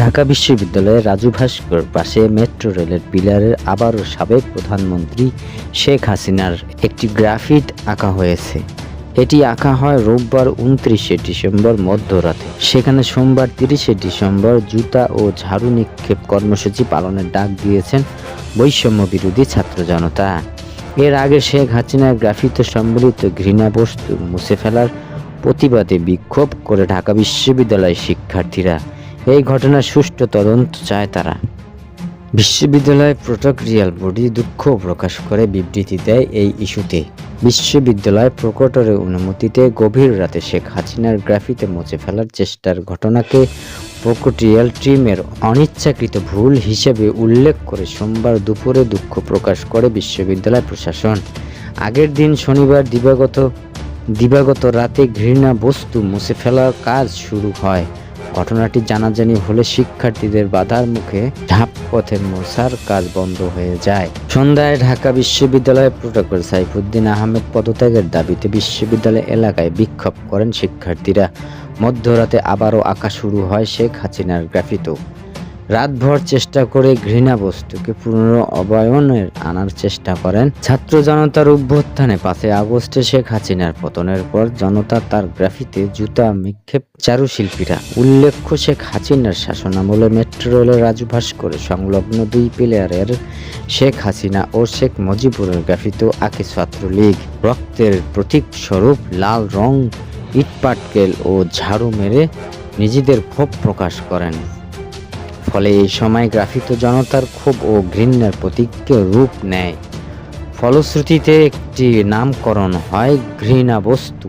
ঢাকা বিশ্ববিদ্যালয়ের রাজু ভাস্কর পাশে মেট্রো রেলের পিলারের আবারও সাবেক প্রধানমন্ত্রী শেখ হাসিনার একটি গ্রাফিট আঁকা হয়েছে। এটি আঁকা হয় রোববার উনত্রিশে ডিসেম্বর মধ্যরাতে। সেখানে সোমবার তিরিশে ডিসেম্বর জুতা ও ঝাড়ু নিক্ষেপ কর্মসূচি পালনের ডাক দিয়েছেন বৈষম্য বিরোধী ছাত্র জনতা। এর আগে শেখ হাসিনার গ্রাফিতে সম্বলিত ঘৃণা বস্তু মুছে ফেলার প্রতিবাদে বিক্ষোভ করে ঢাকা বিশ্ববিদ্যালয়ের শিক্ষার্থীরা। এই ঘটনার সুষ্ঠু তদন্ত চায় তারা। বিশ্ববিদ্যালয় প্রোটোক্রিয়াল বডি দুঃখ প্রকাশ করে বিবৃতি দেয় এই ইস্যুতে। বিশ্ববিদ্যালয় প্রকটরের অনুমতিতে গভীর রাতে শেখ হাসিনার গ্রাফিতে মুছে ফেলার চেষ্টার ঘটনাকে প্রকটিয়াল টিমের অনিচ্ছাকৃত ভুল হিসেবে উল্লেখ করে সোমবার দুপুরে দুঃখ প্রকাশ করে বিশ্ববিদ্যালয় প্রশাসন। আগের দিন শনিবার দিবাগত দিবাগত রাতে ঘৃণা বস্তু মুছে ফেলার কাজ শুরু হয়। ঘটনাটি জানাজানি হলে শিক্ষার্থীদের বাধার মুখে ঢাপ পথে মোছার কাজ বন্ধ হয়ে যায়। সন্ধ্যায় ঢাকা বিশ্ববিদ্যালয়ের প্রোটোকল সাইফুদ্দিন আহমেদ পদত্যাগের দাবিতে বিশ্ববিদ্যালয় এলাকায় বিক্ষোভ করেন শিক্ষার্থীরা। মধ্যরাতে আবারও আঁকা শুরু হয় শেখ হাসিনার গ্রাফিতো রাতভর চেষ্টা করে ঘৃণা বস্তুকে পুনর আনার চেষ্টা করেন। ছাত্র জনতার অভ্যুত্থানে পাঁচই আগস্টে শেখ হাসিনার পতনের পর জনতা তার গ্রাফিতে জুতা, নিক্ষেপ, চারুশিল্পীরা। উল্লেখ্য, শেখ হাসিনার শাসনামলে মেট্রো রেলের রাজু ভাস্করে সংলগ্ন দুই প্লেয়ারের শেখ হাসিনা ও শেখ মুজিবুরের গ্রাফিতেও আঁকে ছাত্রলীগ। রক্তের প্রতীক স্বরূপ লাল রং, ইটপাটকেল ও ঝাড়ু মেরে নিজেদের ক্ষোভ প্রকাশ করেন। ফলে এই সময় গ্রাফিত জনতার ক্ষোভ ও ঘৃণার প্রতীককে রূপ নেয়। ফলশ্রুতিতে একটি নামকরণ হয় ঘৃণা বস্তু।